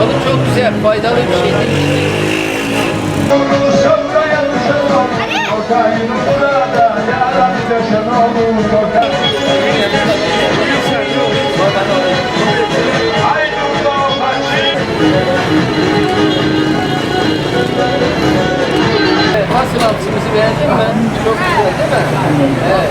Balık çok güzel, faydalı bir şey değil. Evet, Nasıl hamsimizi beğendin mi? Çok güzel değil mi? Evet.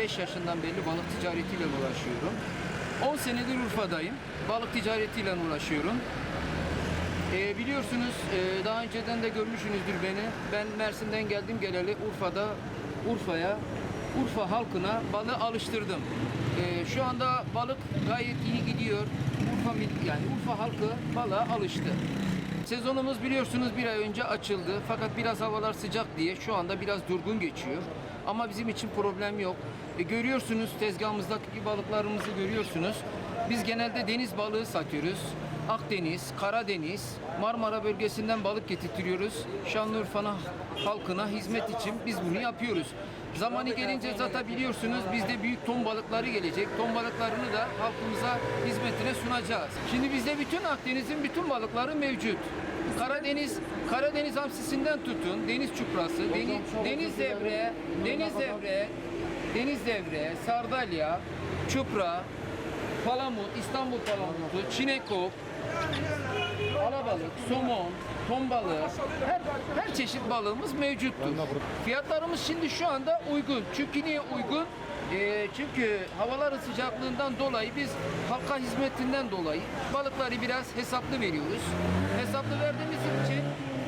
5 yaşından belli balık ticaretiyle uğraşıyorum. 10 senedir Urfa'dayım. Balık ticaretiyle uğraşıyorum. Ee, biliyorsunuz e, daha önceden de görmüşsünüzdür beni. Ben Mersin'den geldim geleli Urfa'da Urfa'ya Urfa halkına balığı alıştırdım. Ee, şu anda balık gayet iyi gidiyor. Urfa yani Urfa halkı balığa alıştı. Sezonumuz biliyorsunuz bir ay önce açıldı. Fakat biraz havalar sıcak diye şu anda biraz durgun geçiyor. Ama bizim için problem yok. E, görüyorsunuz tezgahımızdaki balıklarımızı görüyorsunuz. Biz genelde deniz balığı satıyoruz. Akdeniz, Karadeniz, Marmara bölgesinden balık getirtiyoruz. Şanlıurfa'na halkına hizmet için biz bunu yapıyoruz. Zamanı gelince zaten biliyorsunuz bizde büyük ton balıkları gelecek. Ton balıklarını da halkımıza hizmetine sunacağız. Şimdi bizde bütün Akdeniz'in bütün balıkları mevcut. Karadeniz Karadeniz hamsisinden tutun, deniz çuprası, deniz, deniz devre, deniz devre, deniz devre, sardalya, çupra, palamut, İstanbul palamutu, çinekop, alabalık, somon, ton balığı, her, her çeşit balığımız mevcuttur. Fiyatlarımız şimdi şu anda uygun. Çünkü niye uygun? Ee, çünkü havaların sıcaklığından dolayı biz halka hizmetinden dolayı balıkları biraz hesaplı veriyoruz. Hesaplı verdiğimiz için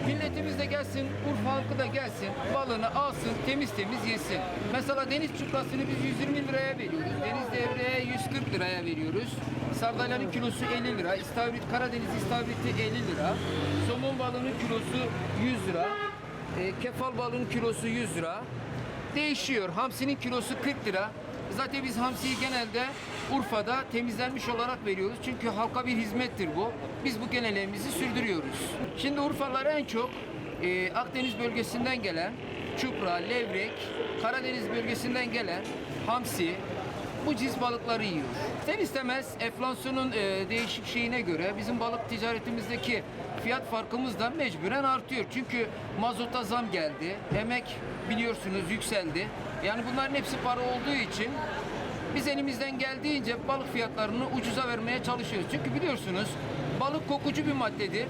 milletimiz de gelsin, Urfa halkı da gelsin, balığını alsın, temiz temiz yesin. Mesela deniz çuprasını biz 120 liraya veriyoruz. Deniz devreye 140 liraya veriyoruz. Sardalyanın kilosu 50 lira. İstavrit, Karadeniz istavriti 50 lira. Somon balığının kilosu 100 lira. E, kefal balığının kilosu 100 lira. Değişiyor. Hamsinin kilosu 40 lira. Zaten biz hamsiyi genelde Urfa'da temizlenmiş olarak veriyoruz. Çünkü halka bir hizmettir bu. Biz bu genelliğimizi sürdürüyoruz. Şimdi Urfalılar en çok e, Akdeniz bölgesinden gelen çupra, levrek, Karadeniz bölgesinden gelen hamsi, bu cins balıkları yiyor. İster istemez enflasyonun e, değişik şeyine göre bizim balık ticaretimizdeki fiyat farkımız da mecburen artıyor. Çünkü mazota zam geldi, emek biliyorsunuz yükseldi. Yani bunların hepsi para olduğu için biz elimizden geldiğince balık fiyatlarını ucuza vermeye çalışıyoruz. Çünkü biliyorsunuz balık kokucu bir maddedir.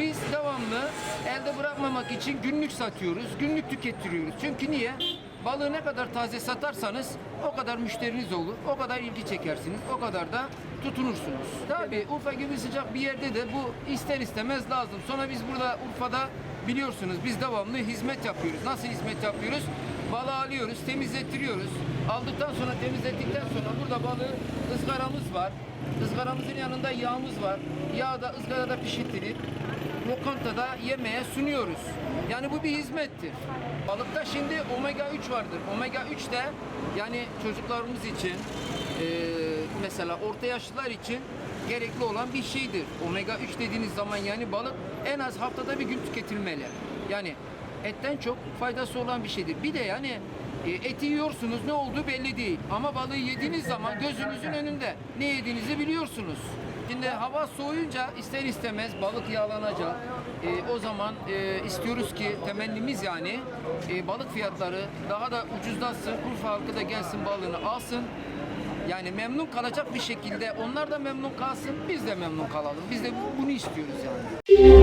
Biz devamlı elde bırakmamak için günlük satıyoruz, günlük tüketiyoruz. Çünkü niye? Balığı ne kadar taze satarsanız o kadar müşteriniz olur, o kadar ilgi çekersiniz, o kadar da tutunursunuz. Tabii Urfa gibi sıcak bir yerde de bu ister istemez lazım. Sonra biz burada Urfa'da biliyorsunuz biz devamlı hizmet yapıyoruz. Nasıl hizmet yapıyoruz? Balığı alıyoruz, temizlettiriyoruz. Aldıktan sonra temizlettikten sonra burada balığı ızgaramız var. Izgaramızın yanında yağımız var. Yağ da ızgarada pişirtilip lokantada yemeğe sunuyoruz. Yani bu bir hizmettir. Balıkta şimdi omega 3 vardır. Omega 3 de yani çocuklarımız için eee, mesela orta yaşlılar için gerekli olan bir şeydir. Omega 3 dediğiniz zaman yani balık en az haftada bir gün tüketilmeli. Yani etten çok faydası olan bir şeydir. Bir de yani e, eti yiyorsunuz ne olduğu belli değil. Ama balığı yediğiniz zaman gözünüzün önünde ne yediğinizi biliyorsunuz. Şimdi hava soğuyunca ister istemez balık yağlanacak. E, o zaman e, istiyoruz ki temennimiz yani e, balık fiyatları daha da ucuzlasın. Urfa halkı da gelsin balığını alsın. Yani memnun kalacak bir şekilde onlar da memnun kalsın, biz de memnun kalalım. Biz de bunu istiyoruz yani.